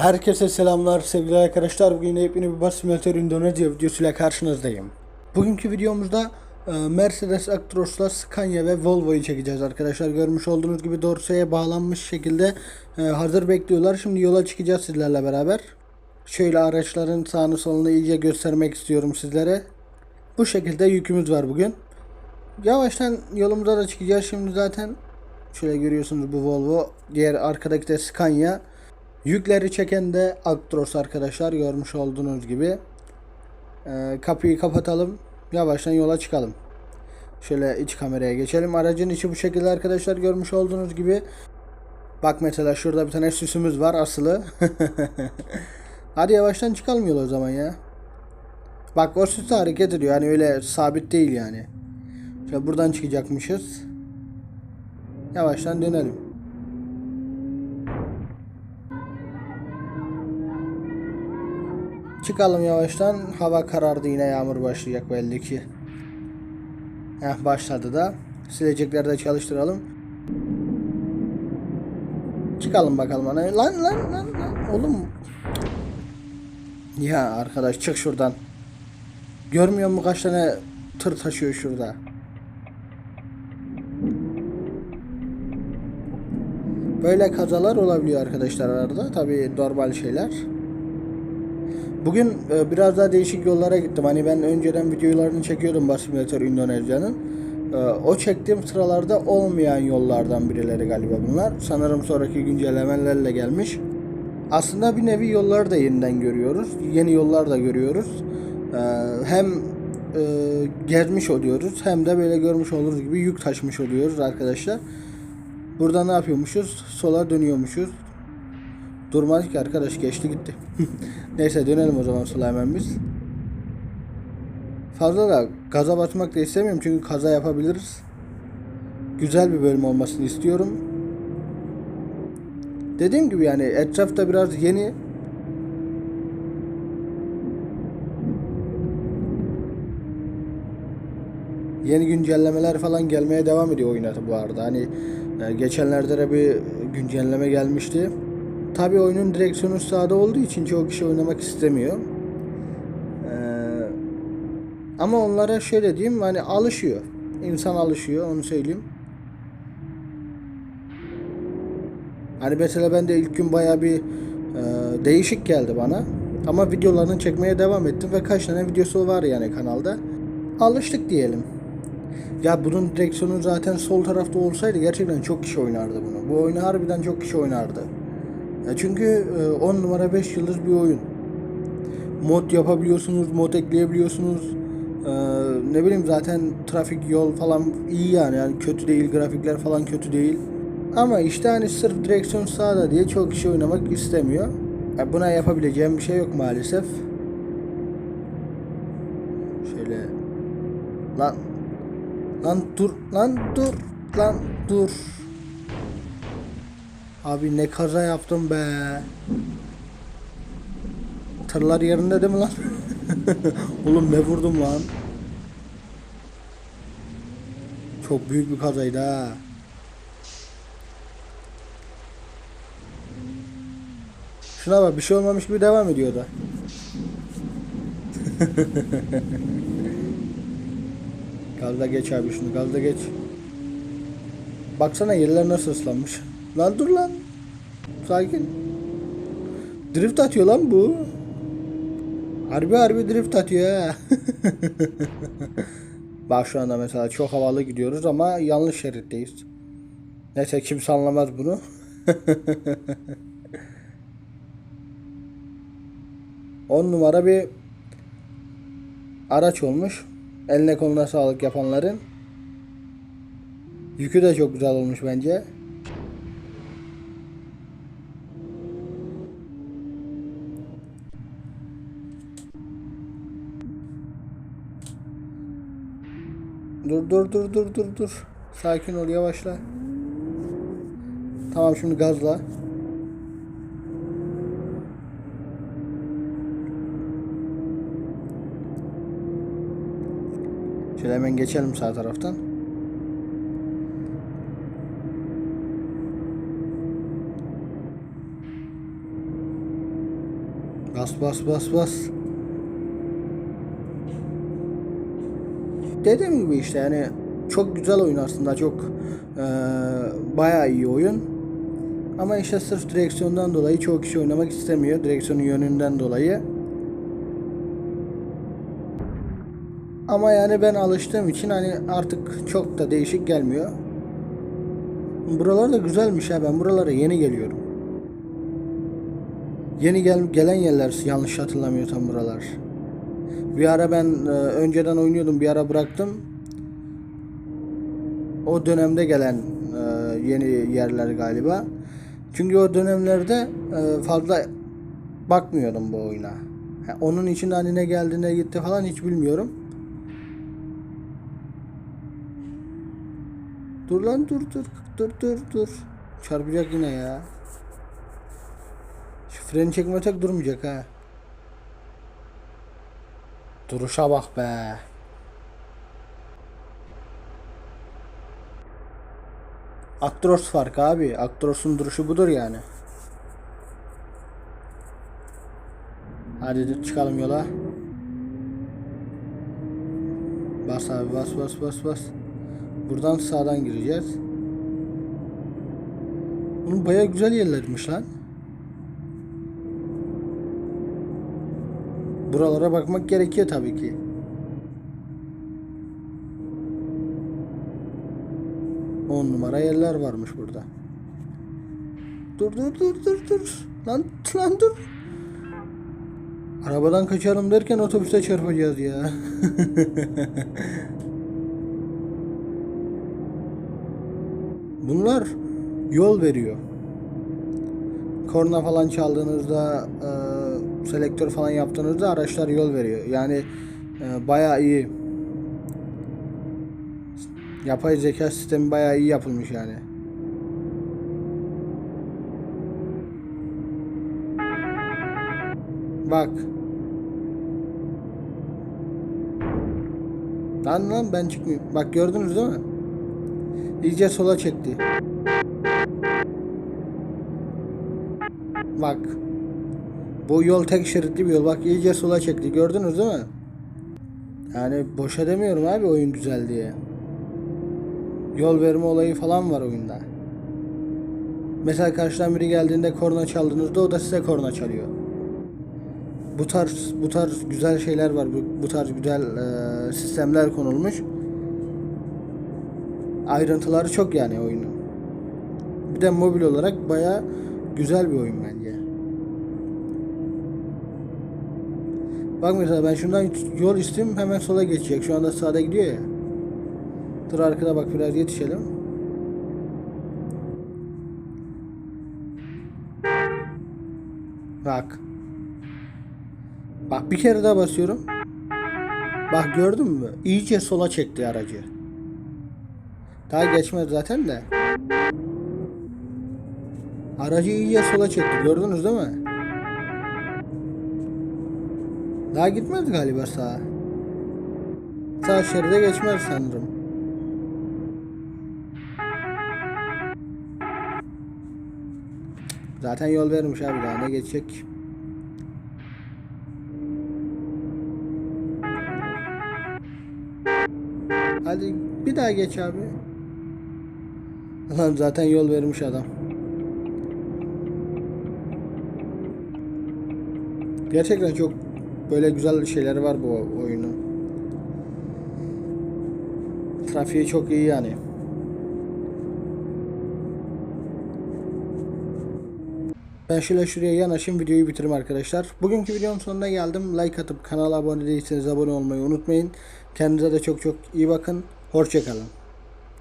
Herkese selamlar sevgili arkadaşlar. Bugün yepyeni bir bas simülatör Endonezya videosuyla karşınızdayım. Bugünkü videomuzda e, Mercedes Actros'la Scania ve Volvo'yu çekeceğiz arkadaşlar. Görmüş olduğunuz gibi dorseye bağlanmış şekilde e, hazır bekliyorlar. Şimdi yola çıkacağız sizlerle beraber. Şöyle araçların sağını solunu iyice göstermek istiyorum sizlere. Bu şekilde yükümüz var bugün. Yavaştan yolumuza da çıkacağız şimdi zaten. Şöyle görüyorsunuz bu Volvo. Diğer arkadaki de Scania. Yükleri çeken de Actros arkadaşlar görmüş olduğunuz gibi. Ee, kapıyı kapatalım. Yavaştan yola çıkalım. Şöyle iç kameraya geçelim. Aracın içi bu şekilde arkadaşlar görmüş olduğunuz gibi. Bak mesela şurada bir tane süsümüz var asılı. Hadi yavaştan çıkalım yola o zaman ya. Bak o süs hareket ediyor. Yani öyle sabit değil yani. Şöyle buradan çıkacakmışız. Yavaştan dönelim. Çıkalım yavaştan. Hava karardı yine yağmur başlayacak belli ki. Heh başladı da. Silecekleri de çalıştıralım. Çıkalım bakalım ana. Lan lan lan lan. Oğlum. Ya arkadaş çık şuradan. Görmüyor musun kaç tane tır taşıyor şurada? Böyle kazalar olabiliyor arkadaşlar arada. Tabii normal şeyler. Bugün e, biraz daha değişik yollara gittim. Hani ben önceden videolarını çekiyordum Bus Simulator. E, o çektiğim sıralarda olmayan yollardan birileri galiba bunlar. Sanırım sonraki güncellemelerle gelmiş. Aslında bir nevi yolları da yeniden görüyoruz. Yeni yollar da görüyoruz. E, hem e, gezmiş oluyoruz hem de böyle görmüş olduğunuz gibi yük taşımış oluyoruz arkadaşlar. Burada ne yapıyormuşuz? Sola dönüyormuşuz. Durmadı ki arkadaş geçti gitti. Neyse dönelim o zaman sola hemen biz. Fazla da gaza batmak da istemiyorum çünkü kaza yapabiliriz. Güzel bir bölüm olmasını istiyorum. Dediğim gibi yani etrafta biraz yeni. Yeni güncellemeler falan gelmeye devam ediyor oyuna bu arada. Hani e, geçenlerde de bir güncelleme gelmişti. Tabi oyunun direksiyonu sağda olduğu için çok kişi oynamak istemiyor. Ee, ama onlara şöyle diyeyim hani alışıyor. İnsan alışıyor onu söyleyeyim. Hani mesela ben de ilk gün baya bir e, değişik geldi bana. Ama videolarını çekmeye devam ettim ve kaç tane videosu var yani kanalda. Alıştık diyelim. Ya bunun direksiyonu zaten sol tarafta olsaydı gerçekten çok kişi oynardı bunu. Bu oyunu harbiden çok kişi oynardı. Ya çünkü 10 numara 5 yıldız bir oyun. Mod yapabiliyorsunuz, mod ekleyebiliyorsunuz. Ee, ne bileyim zaten trafik yol falan iyi yani. yani kötü değil, grafikler falan kötü değil. Ama işte hani sırf direksiyon sağda diye çok kişi oynamak istemiyor. Ya buna yapabileceğim bir şey yok maalesef. Şöyle lan lan dur lan dur lan dur. Abi ne kaza yaptım be. Tırlar yerinde değil mi lan? Oğlum ne vurdum lan? Çok büyük bir kazaydı ha. Şuna bak bir şey olmamış gibi devam ediyor da. gazda geç abi şunu gazda geç. Baksana yerler nasıl ıslanmış. Lan dur lan. Sakin. Drift atıyor lan bu. Harbi harbi drift atıyor ha. Bak şu anda mesela çok havalı gidiyoruz ama yanlış şeritteyiz. Neyse kimse anlamaz bunu. On numara bir araç olmuş. Eline koluna sağlık yapanların. Yükü de çok güzel olmuş bence. Dur dur dur dur dur dur. Sakin ol yavaşla. Tamam şimdi gazla. Şöyle hemen geçelim sağ taraftan. Bas bas bas bas. Dediğim gibi işte yani çok güzel oyun aslında çok eee bayağı iyi oyun. Ama işte sırf direksiyondan dolayı çoğu kişi oynamak istemiyor. Direksiyonun yönünden dolayı. Ama yani ben alıştığım için hani artık çok da değişik gelmiyor. Buralar da güzelmiş ha ben buralara yeni geliyorum. Yeni gel gelen yerler yanlış hatırlamıyorsam buralar. Bir ara ben e, önceden oynuyordum bir ara bıraktım. O dönemde gelen e, yeni yerler galiba. Çünkü o dönemlerde e, fazla bakmıyordum bu oyuna. Ha, onun için hani ne geldi ne gitti falan hiç bilmiyorum. Dur lan dur dur dur dur dur. Çarpacak yine ya. Şu freni çekmesek durmayacak ha. Duruşa bak be. Actros farkı abi. Actros'un duruşu budur yani. Hadi çıkalım yola. Bas abi bas bas bas bas. Buradan sağdan gireceğiz. Bunun baya güzel yerlermiş lan. Buralara bakmak gerekiyor tabii ki. On numara yerler varmış burada. Dur dur dur dur dur. Lan lan dur. Arabadan kaçarım derken otobüse çarpacağız ya. Bunlar yol veriyor. Korna falan çaldığınızda, e, selektör falan yaptığınızda araçlar yol veriyor. Yani e, bayağı iyi. Yapay zeka sistemi bayağı iyi yapılmış yani. Bak. Lan lan ben çıkmıyorum. Bak gördünüz değil mi? İyice sola çekti. Bak. Bu yol tek şeritli bir yol. Bak iyice sola çekti. Gördünüz değil mi? Yani boşa demiyorum abi oyun güzel diye. Yol verme olayı falan var oyunda. Mesela karşıdan biri geldiğinde korna çaldığınızda o da size korna çalıyor. Bu tarz bu tarz güzel şeyler var. Bu, bu tarz güzel e, sistemler konulmuş. Ayrıntıları çok yani oyunun. Bir de mobil olarak baya güzel bir oyun bence. Bak mesela ben şundan yol isteyeyim hemen sola geçecek. Şu anda sağda gidiyor ya. Dur arkada bak biraz yetişelim. Bak. Bak bir kere daha basıyorum. Bak gördün mü? İyice sola çekti aracı. Daha geçmez zaten de. Aracı iyice sola çekti. Gördünüz değil mi? Daha gitmez galiba sağa. Sağ şeride geçmez sanırım. Zaten yol vermiş abi daha ne geçecek? Hadi bir daha geç abi. Lan zaten yol vermiş adam. Gerçekten çok böyle güzel şeyleri var bu oyunun. Trafiği çok iyi yani. Ben şöyle şuraya yanaşayım videoyu bitireyim arkadaşlar. Bugünkü videonun sonuna geldim. Like atıp kanala abone değilseniz abone olmayı unutmayın. Kendinize de çok çok iyi bakın. Hoşçakalın.